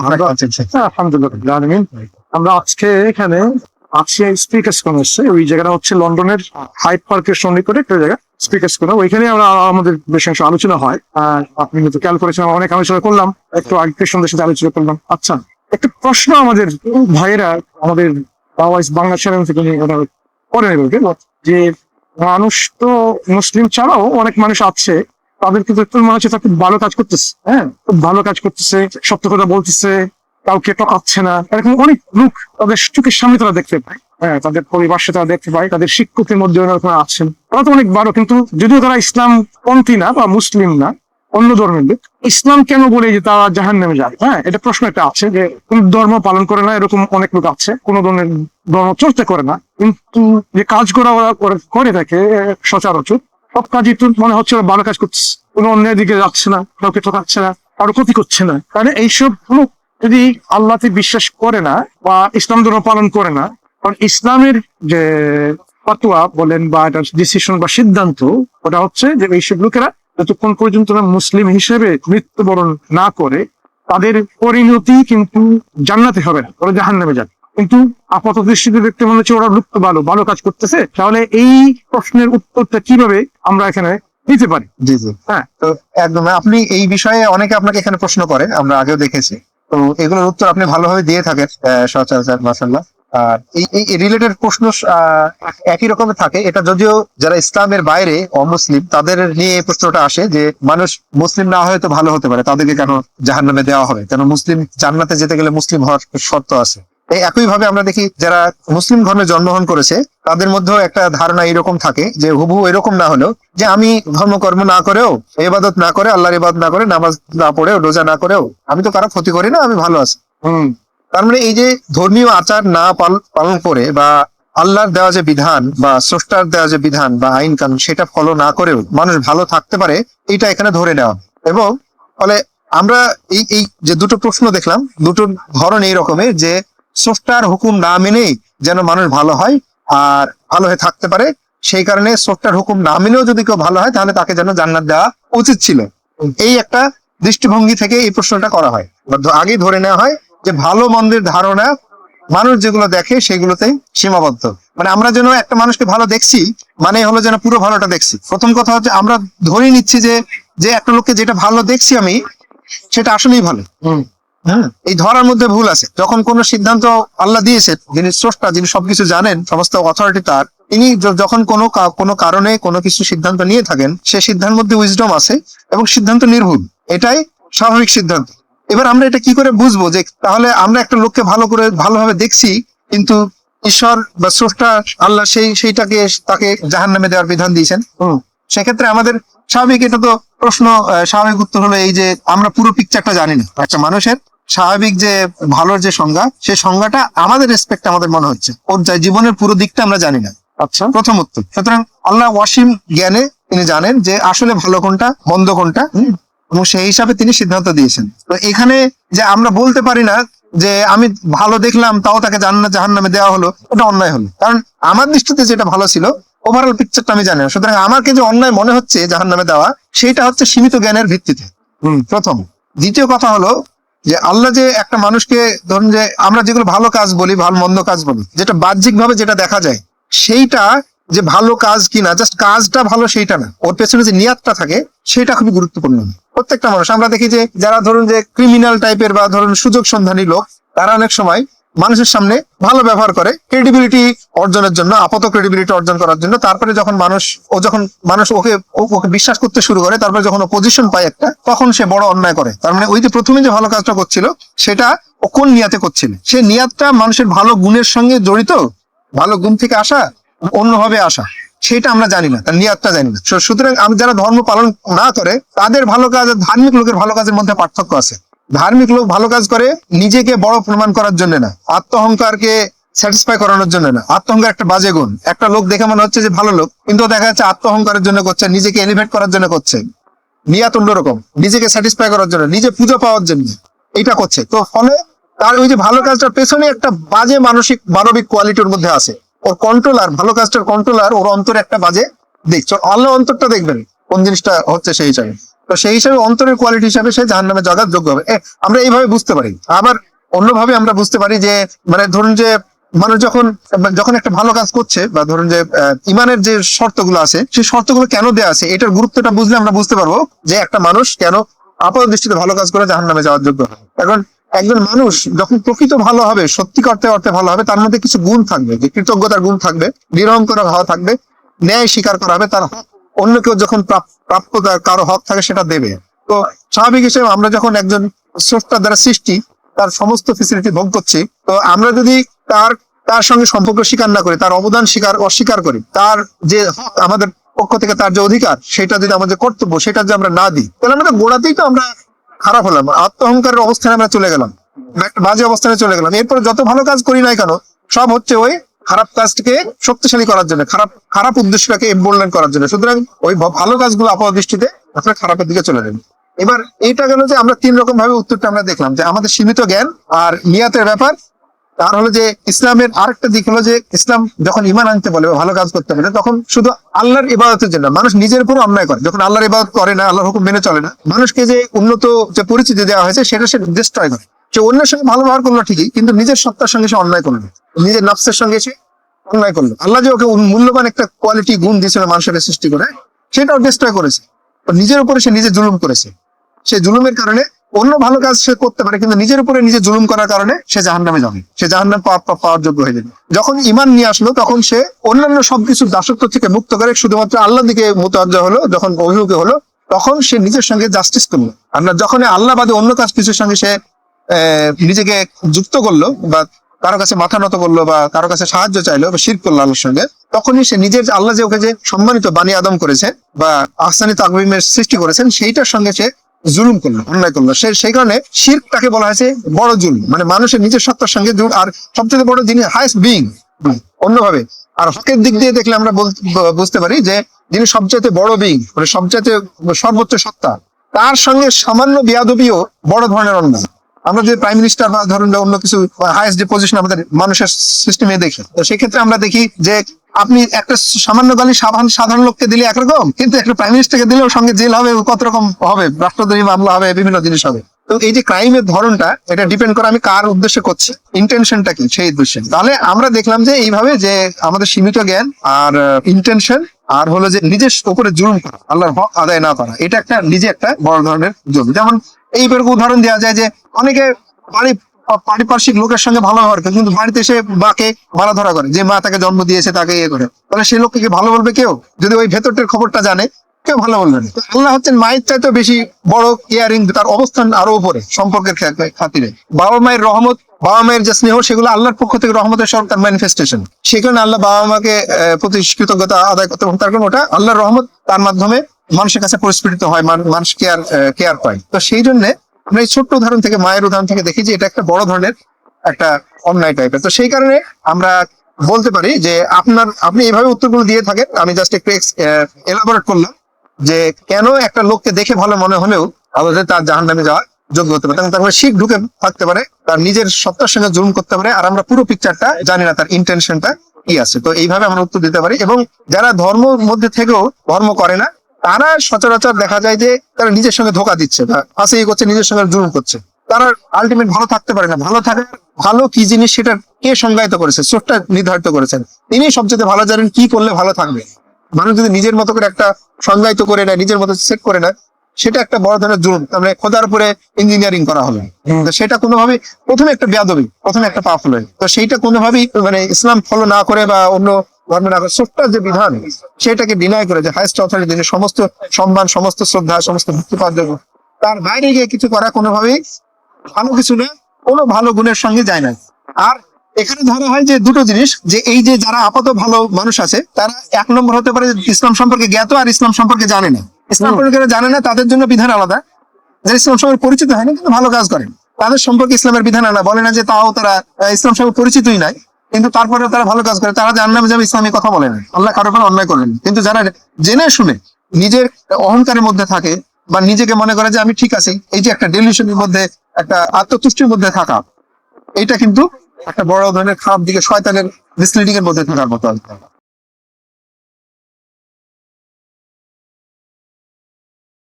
আমরা চলছে? হ্যাঁ, আলমিন আজকে এখানে স্পিকার্স কোন হচ্ছে ওই জায়গাটা হচ্ছে লন্ডনের হাইড পার্কের সন্নিকটে একটা জায়গা স্পিকার্স কোন ওইখানে আমরা আমাদের বেশ অংশ আলোচনা হয়। আর আপনি কিন্তু খেয়াল করেছেন অনেক আলোচনা করলাম। একটু আগে কৃষ্ণদের সাথে আলোচনা করলাম। আচ্ছা একটা প্রশ্ন আমাদের ভাইয়েরা আমাদের বাংলাদেশ বাংলা চ্যানেল থেকে করে? যে মানুষ তো মুসলিম ছাড়াও অনেক মানুষ আছে। তাদের একটু মনে হচ্ছে খুব ভালো কাজ করতেছে হ্যাঁ? খুব ভালো কাজ করতেছে, সত্য কথা বলতেছে, কাউকে টকাচ্ছে না। এরকম অনেক লোক তাদের চোখের সামনে তারা দেখতে পায় হ্যাঁ? তাদের পরিবাসে তারা দেখতে পায়, তাদের শিক্ষকের মধ্যে ওরকম আছেন। তারা তো অনেক ভালো, কিন্তু যদিও তারা ইসলাম পন্থী না বা মুসলিম না, অন্য ধর্মের লোক, ইসলাম কেন বলে যে তারা জাহান নামে যায় হ্যাঁ? এটা প্রশ্ন একটা আছে যে কোন ধর্ম পালন করে না এরকম অনেক লোক আছে, কোন ধরনের ধর্ম চর্চা করে না, কিন্তু যে কাজ করা ওরা করে- থাকে, সচরাচর সব কাজই তো মনে হচ্ছে ওরা কাজ করছে, কোনো অন্যের দিকে যাচ্ছে না, কাউকে ঠকাচ্ছে না, কারও ক্ষতি করছে না। কারণ এইসব লোক যদি আল্লাহতে বিশ্বাস করে না বা ইসলাম ধর্ম পালন করে না, কারণ ইসলামের যে ফতোয়া বলেন বা এটা ডিসিশন বা সিদ্ধান্ত, ওটা হচ্ছে যে এইসব লোকেরা যতক্ষণ পর্যন্ত মুসলিম হিসেবে মৃত্যুবরণ না করে, তাদের পরিণতি কিন্তু জান্নাতে হবে না, ওরা জাহান নামে যাবে। কিন্তু আপাত দৃষ্টিতে দেখতে মনে হচ্ছে ওরা লুপ্ত ভালো ভালো কাজ করতেছে। তাহলে এই প্রশ্নের উত্তরটা কীভাবে আমরা এখানে দিতে পারি? জি জি। হ্যাঁ। তো একদম আপনি এই বিষয়ে অনেকে আপনাকে এখানে প্রশ্ন করে আমরা আগেও দেখেছি। তো এগুলোর উত্তর আপনি ভালোভাবে দিয়ে থাকেন সচরাচর মাসাল্লাহ আর এই রিলেটেড প্রশ্ন একই রকমের থাকে। এটা যদিও যারা ইসলামের বাইরে অমুসলিম তাদের নিয়ে এই প্রশ্নটা আসে যে মানুষ মুসলিম না হয়ে তো ভালো হতে পারে তাদেরকে কেন জাহান্নামে দেওয়া হবে? কেন মুসলিম জান্নাতে যেতে গেলে মুসলিম হওয়ার শর্ত আছে? এই একই ভাবে আমরা দেখি যারা মুসলিম ধর্মে জন্মগ্রহণ করেছে তাদের মধ্যেও একটা ধারণা এরকম থাকে যে হুবহু এরকম না হলেও যে আমি ধর্মকর্ম না করেও এবাদত না করে আল্লাহর ইবাদত না করে নামাজ না পড়েও রোজা না করেও আমি তো কারও ক্ষতি করি না আমি ভালো আছি। হম। তার মানে এই যে ধর্মীয় আচার না পাল- পালন করে বা আল্লাহর দেওয়া যে বিধান বা স্রষ্টার দেওয়া যে বিধান বা আইন কানুন সেটা ফলো না করেও মানুষ ভালো থাকতে পারে এটা এখানে ধরে নেওয়া। এবং ফলে আমরা এই এই যে দুটো প্রশ্ন দেখলাম দুটো ধরন এই রকমের যে স্রষ্টার হুকুম না মেনেই যেন মানুষ ভালো হয় আর ভালো হয়ে থাকতে পারে, সেই কারণে স্রষ্টার হুকুম না মেনেও যদি কেউ ভালো হয়, তাহলে তাকে যেন জান্নাত দেওয়া উচিত ছিল। এই একটা দৃষ্টিভঙ্গি থেকে এই প্রশ্নটা করা হয়। আগেই ধরে নেওয়া হয় যে ভালো মন্দের ধারণা মানুষ যেগুলো দেখে সেগুলোতেই সীমাবদ্ধ। মানে আমরা যেন একটা মানুষকে ভালো দেখছি মানে হলো যেন পুরো ভালোটা দেখছি। প্রথম কথা হচ্ছে আমরা ধরে নিচ্ছি যে যে একটা লোককে যেটা ভালো দেখছি আমি, সেটা আসলেই ভালো। এই ধরার মধ্যে ভুল আছে। যখন কোন সিদ্ধান্ত আল্লাহ দিয়েছে যিনি স্রষ্টা যিনি সবকিছু জানেন সমস্ত অথরিটি তার তিনি যখন কোনো কোনো কারণে কোনো কিছু সিদ্ধান্ত নিয়ে থাকেন সে সিদ্ধান্তের মধ্যে উইজডম আছে এবং সিদ্ধান্ত নির্ভুল। এটাই স্বাভাবিক সিদ্ধান্ত। এবার আমরা এটা কি করে বুঝব যে তাহলে আমরা একটা লোককে ভালো করে ভালোভাবে দেখছি কিন্তু ঈশ্বর বা স্রষ্টা আল্লাহ সেই সেইটাকে তাকে জাহান নামে দেওয়ার বিধান দিয়েছেন। হম। সেক্ষেত্রে আমাদের স্বাভাবিক এটা তো প্রশ্ন স্বাভাবিক উত্তর হলো এই যে আমরা পুরো পিকচারটা জানি না। একটা মানুষের স্বাভাবিক যে ভালোর যে সংজ্ঞা সেই সংজ্ঞাটা আমাদের রেসপেক্ট আমাদের মনে হচ্ছে। ওর জীবনের পুরো দিকটা আমরা জানি না। আচ্ছা। প্রথম উত্তর। সুতরাং আল্লাহ ওয়াসিম জ্ঞানে তিনি জানেন যে আসলে ভালো কোনটা মন্দ কোনটা এবং সেই হিসাবে তিনি সিদ্ধান্ত দিয়েছেন। তো এখানে যে আমরা বলতে পারি না যে আমি ভালো দেখলাম তাও তাকে জান্নাত জাহান নামে দেওয়া হলো ওটা অন্যায় হলো। কারণ আমার দৃষ্টিতে যেটা ভালো ছিল ওভারঅল পিকচারটা আমি জানি না। সুতরাং আমাকে যে অন্যায় মনে হচ্ছে জাহান নামে দেওয়া সেটা হচ্ছে সীমিত জ্ঞানের ভিত্তিতে। হম। প্রথম। দ্বিতীয় কথা হলো যে আল্লাহ যে একটা মানুষকে ধরুন যে আমরা যেগুলো ভালো কাজ বলি, ভালো মন্দ কাজ বলি, যেটা বাহ্যিক ভাবে যেটা দেখা যায়, সেইটা যে ভালো কাজ কিনা জাস্ট কাজটা ভালো সেইটা না। ওর পেছনে যে নিয়াতটা থাকে, সেটা খুবই গুরুত্বপূর্ণ। প্রত্যেকটা মানুষ, আমরা দেখি যে যারা ধরুন যে ক্রিমিনাল টাইপের বা ধরুন সুযোগ সন্ধানী লোক, তারা অনেক সময় মানুষের সামনে ভালো ব্যবহার করে ক্রেডিবিলিটি অর্জনের জন্য, আপাত ক্রেডিবিলিটি অর্জন করার জন্য। তারপরে যখন মানুষ, ও যখন মানুষ ওকে ওকে বিশ্বাস করতে শুরু করে, তারপরে যখন ও পজিশন পায় একটা, তখন সে বড় অন্যায় করে। তার মানে ওই যে প্রথমে যে ভালো কাজটা করছিল, সেটা ও কোন নিয়াতে করছিল? সে নিয়াতটা মানুষের ভালো গুণের সঙ্গে জড়িত? ভালো গুণ থেকে আসা অন্যভাবে আসা? সেটা আমরা জানি না, তার নিয়াতটা জানি না। সুতরাং আমি যারা ধর্ম পালন না করে, তাদের ভালো কাজ, ধার্মিক লোকের ভালো কাজের মধ্যে পার্থক্য আছে। ধার্মিক লোক ভালো কাজ করে, নিজেকে বড় প্রমাণ করার জন্য না, আত্মহংকারকে স্যাটিসফাই করানোর জন্য না। আত্মহংকার একটা বাজে গুণ। একটা লোক দেখে মনে হচ্ছে যে ভালো লোক, কিন্তু দেখা যাচ্ছে আত্মহংকারের জন্য করছে, নিজেকে এলিভেট করার জন্য করছে। নিয়াত অন্যরকম নিজেকে স্যাটিসফাই করার জন্য, নিজে পুজো পাওয়ার জন্য এটা করছে। তো ফলে তার ওই যে ভালো কাজটার পেছনে একটা বাজে মানসিক, মানবিক কোয়ালিটির মধ্যে আছে। ওর কন্ট্রোলার ভালো কাজটার কন্ট্রোলার ওর অন্তরে একটা বাজে তো আল্লাহ অন্তরটা দেখবেন, কোন জিনিসটা হচ্ছে সেই হিসাবে। তো সেই হিসাবে অন্তরের কোয়ালিটি হিসাবে সে জাহান নামে জগার যোগ্য হবে। আমরা এইভাবে বুঝতে পারি। আবার অন্যভাবে আমরা বুঝতে পারি যে মানে ধরুন যে, মানুষ যখন যখন একটা ভালো কাজ করছে বা ধরুন যে ইমানের যে শর্তগুলো আছে, সেই শর্তগুলো কেন দেওয়া আছে, এটার গুরুত্বটা বুঝলে আমরা বুঝতে পারব যে একটা মানুষ কেন আপাত দৃষ্টিতে ভালো কাজ করে জাহান নামে যাওয়ার যোগ্য হয়। এখন একজন মানুষ যখন প্রকৃত ভালো হবে সত্যি করতে অর্থে ভালো হবে, তার মধ্যে কিছু গুণ থাকবে, যে কৃতজ্ঞতার গুণ থাকবে, নিরহংকার হওয়া থাকবে, ন্যায় স্বীকার করা হবে, তার হক অন্য কেউ যখন প্রাপ্য কারও হক থাকে সেটা দেবে। তো স্বাভাবিক হিসেবে আমরা যখন একজন স্রষ্টার দ্বারা সৃষ্টি, তার সমস্ত ফেসিলিটি ভোগ করছি, তো আমরা যদি তার তার সঙ্গে সম্পর্ক স্বীকার না করি, তার অবদান স্বীকার, অস্বীকার করি, তার যে হক আমাদের পক্ষ থেকে, তার যে অধিকার, সেটা যদি আমাদের কর্তব্য, সেটা যদি আমরা না দিই, তাহলে আমরা গোড়াতেই তো আমরা খারাপ হলাম আত্ম অহংকারের অবস্থানে আমরা চলে গেলাম বাজে অবস্থানে চলে গেলাম। এরপর যত ভালো কাজ করি নাই কেন, সব হচ্ছে ওই খারাপ কাজটাকে শক্তিশালী করার জন্য, খারাপ খারাপ উদ্দেশ্যটাকে এম্বোল্ডেন করার জন্য। সুতরাং ওই ভালো কাজগুলো আপাত দৃষ্টিতে আপনার খারাপের দিকে চলে যাবে এবার এইটা গেল যে আমরা তিন রকম ভাবে উত্তরটা আমরা দেখলাম, যে আমাদের সীমিত জ্ঞান আর নিয়াতের ব্যাপার। তার হলো যে ইসলামের আরেকটা দিক হলো যে ইসলাম যখন ইমান আনতে বলে ভালো কাজ করতে বলে, তখন শুধু আল্লাহর ইবাদতের জন্য মানুষ নিজের উপর অন্যায় করে। যখন আল্লাহর ইবাদত করে না, আল্লাহর হুকুম মেনে চলে না, মানুষকে যে উন্নত যে পরিচিতি দেওয়া হয়েছে, সেটা সে ডিস্ট্রয় করে। সে অন্যের সঙ্গে ভালো ব্যবহার করল ঠিকই, কিন্তু নিজের সত্তার সঙ্গে সে অন্যায় করল। নিজের নফসের সঙ্গে সে অন্যায় করল। আল্লাহ যে ওকে মূল্যবান একটা কোয়ালিটি গুণ দিয়েছিল মানুষের সৃষ্টি করে, সেটাও ডিস্ট্রয় করেছে। নিজের উপরে সে নিজে জুলুম করেছে। সে জুলুমের কারণে অন্য ভালো কাজ সে করতে পারে, কিন্তু নিজের উপরে নিজে জুলুম করার কারণে সে জাহান নামে যাবে। সে জাহান নাম পাওয়ার যোগ্য হয়ে যাবে। যখন ইমান নিয়ে আসলো, তখন সে অন্যান্য সবকিছু দাসত্ব থেকে মুক্ত করে, শুধুমাত্র আল্লাহ দিকে মোতাজ্জা হলো, যখন অভিমুখে হলো, তখন সে নিজের সঙ্গে জাস্টিস করল। আর যখন আল্লাহ বাদে অন্য কাজ কিছুর সঙ্গে সে নিজেকে যুক্ত করল বা কারও কাছে মাথা নত করল বা কারও কাছে সাহায্য চাইলো বা শির করল আল্লাহর সঙ্গে, তখনই সে নিজের আল্লাহ যে ওকে যে সম্মানিত বানি আদম করেছে বা আহসানি তাকবিমের সৃষ্টি করেছেন, সেইটার সঙ্গে সে জুলুম করল, অন্যায় করল। সে, সেই কারণে শির তাকে বলা হয়েছে বড় জুলুম। মানে মানুষের নিজের সত্তার সঙ্গে জুল আর সবচেয়ে বড় যিনি হাইস্ট বিং অন্যভাবে। আর হকের দিক দিয়ে দেখলে আমরা বুঝতে পারি যে যিনি সবচেয়ে বড় বিং মানে সবচেয়ে সর্বোচ্চ সত্তা, তার সঙ্গে সামান্য বিয়াদবিও বড় ধরনের অন্যায়। আমরা যে প্রাইম মিনিস্টার বা ধরুন অন্য কিছু হাইয়েস্ট যে পজিশন আমাদের মানুষের সিস্টেমে দেখি, তো সেক্ষেত্রে আমরা দেখি যে আপনি একটা সামান্য গালি সাধারণ সাধারণ লোককে দিলে একরকম, কিন্তু একটা প্রাইম মিনিস্টারকে দিলেও সঙ্গে জেল হবে কত রকম হবে, রাষ্ট্রদ্রোহী মামলা হবে, বিভিন্ন জিনিস হবে। তো এই যে ক্রাইমের ধরনটা, এটা ডিপেন্ড করে আমি কার উদ্দেশ্যে করছি ইন্টেনশনটা কি, সেই উদ্দেশ্যে। তাহলে আমরা দেখলাম যে এইভাবে যে আমাদের সীমিত জ্ঞান আর ইন্টেনশন আর হলো যে নিজের উপরে জুলুম করা, আল্লাহর হক আদায় না করা, এটা একটা নিজে একটা বড় ধরনের জুলুম। যেমন এইবার উদাহরণ দেওয়া যায় যে অনেকে বাড়ি, পারিপার্শ্বিক লোকের সঙ্গে ভালো ব্যবহার করে, কিন্তু বাড়িতে এসে মাকে মারা ধরা করে, যে মা তাকে জন্ম দিয়েছে তাকে ইয়ে করে। তাহলে সেই লোককে কি ভালো বলবে কেউ? যদি ওই ভেতরটার খবরটা জানে, কেউ ভালো বলবে না। আল্লাহ হচ্ছেন মায়ের চাইতে বেশি বড় কেয়ারিং তার অবস্থান আরও উপরে, সম্পর্কের খাতিরে। বাবা মায়ের রহমত, বাবা মায়ের যে স্নেহ, সেগুলো আল্লাহর পক্ষ থেকে রহমতের স্বরূপ তার ম্যানিফেস্টেশন সেখানে আল্লাহ বাবা মাকে প্রতি কৃতজ্ঞতা আদায় করতে তার কারণ ওটা আল্লাহর রহমত, তার মাধ্যমে মানুষের কাছে পরিস্ফুটিত হয় মানুষ কেয়ার কেয়ার পায়। তো সেই জন্য আমরা এই ছোট্ট উদাহরণ থেকে মায়ের উদাহরণ থেকে দেখি যে এটা একটা বড় ধরনের একটা অন্যায় টাইপের তো সেই কারণে আমরা বলতে পারি যে আপনার আপনি এইভাবে উত্তরগুলো দিয়ে থাকেন। আমি জাস্ট একটু এলাবোরেট করলাম যে কেন একটা লোককে দেখে ভালো মনে হলেও আমাদের তার জাহান নামে যাওয়ার যোগ্য হতে পারে। তার শিখ ঢুকে থাকতে পারে, তার নিজের সত্তার সঙ্গে জুম করতে পারে, আর আমরা পুরো পিকচারটা জানি না তার ইন্টেনশনটা কি আছে। তো এইভাবে আমরা উত্তর দিতে পারি। এবং যারা ধর্মের মধ্যে থেকেও ধর্ম করে না তারা সচরাচর দেখা যায় যে তারা নিজের সঙ্গে ধোকা দিচ্ছে বা ফাঁসি করছে নিজের সঙ্গে জুলুম করছে। তারা আলটিমেট ভালো থাকতে পারে না। ভালো থাকার ভালো কি জিনিস সেটা কে সংজ্ঞায়িত করেছে? সোটটা নির্ধারিত করেছেন। তিনি সবচেয়ে ভালো জানেন কি করলে ভালো থাকবে। মানুষ যদি নিজের মতো করে একটা সংজ্ঞায়িত করে নেয় নিজের মতো সেট করে নেয় সেটা একটা বড় ধরনের জুলুম। তার মানে খোদার উপরে ইঞ্জিনিয়ারিং করা হলো তো সেটা কোনোভাবে প্রথমে একটা বেয়াদবি প্রথমে একটা পাপ হলো। তো সেইটা কোনোভাবেই মানে ইসলাম ফলো না করে বা অন্য ধর্ম না করে যে বিধান সেটাকে ডিনাই করে যে হাইস্ট অথরিটি যিনি সমস্ত সম্মান সমস্ত শ্রদ্ধা সমস্ত ভক্তি পাওয়ার তার বাইরে গিয়ে কিছু করা কোনোভাবেই ভালো কিছু না কোনো ভালো গুণের সঙ্গে যায় না। আর এখানে ধরা হয় যে দুটো জিনিস যে এই যে যারা আপাতত ভালো মানুষ আছে তারা এক নম্বর হতে পারে ইসলাম সম্পর্কে জ্ঞাত আর ইসলাম সম্পর্কে জানে না। ইসলাম সম্পর্কে জানে না তাদের জন্য বিধান আলাদা। যারা ইসলাম সম্পর্কে পরিচিত হয় না কিন্তু ভালো কাজ করেন তাদের সম্পর্কে ইসলামের বিধান আলাদা। বলে না যে তাও তারা ইসলাম সম্পর্কে পরিচিতই নাই। কিন্তু তারপরে তারা ভালো কাজ করে, তারা জান্নামে যাবে ইসলামী কথা বলে না। আল্লাহ কারও কোনো অন্যায় করলেন কিন্তু যারা জেনে শুনে নিজের অহংকারের মধ্যে থাকে বা নিজেকে মনে করে যে আমি ঠিক আছি, এই যে একটা ডেলিউশনের মধ্যে, একটা আত্মতুষ্টির মধ্যে থাকা এটা কিন্তু একটা বড় ধরনের খারাপ দিকে, শয়তানের মিসলিডিং এর মধ্যে থাকার মতো